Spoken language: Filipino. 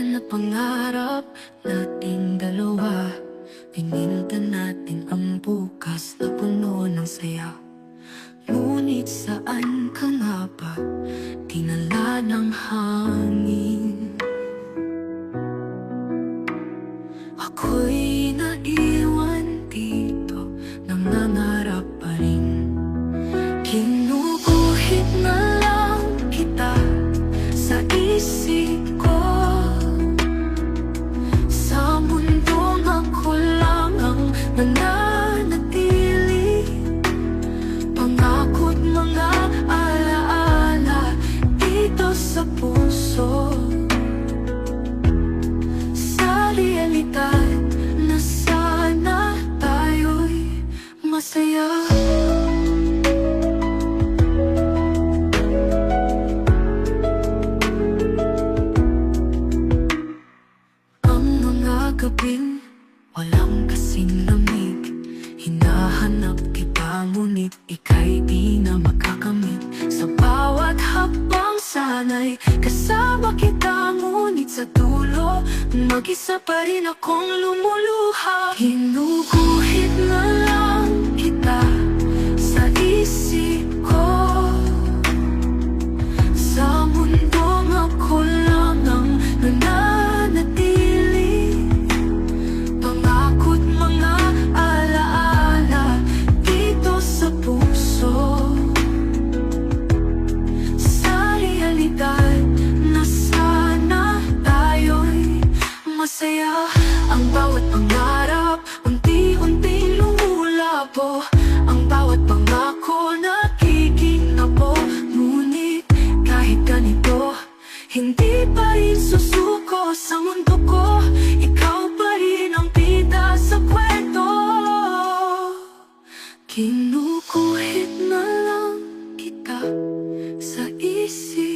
akin na pangarap nating dalawa. Pinintan natin ang bukas na puno ng saya. Ngunit saan ka nga ba tinala ng hangin? Ako'y naiwan dito, nangangarap pa rin. Kinuha sa'yo. Ang mga gabing walang kasing lamig. Hinahanap kita ngunit ika'y di na makakamit. Sa bawat hapang sanay kasama kita ngunit sa dulo Mag-isa pa rin akong lumuluha. Hinuguhit mo Kinukuhit na lang kita sa isip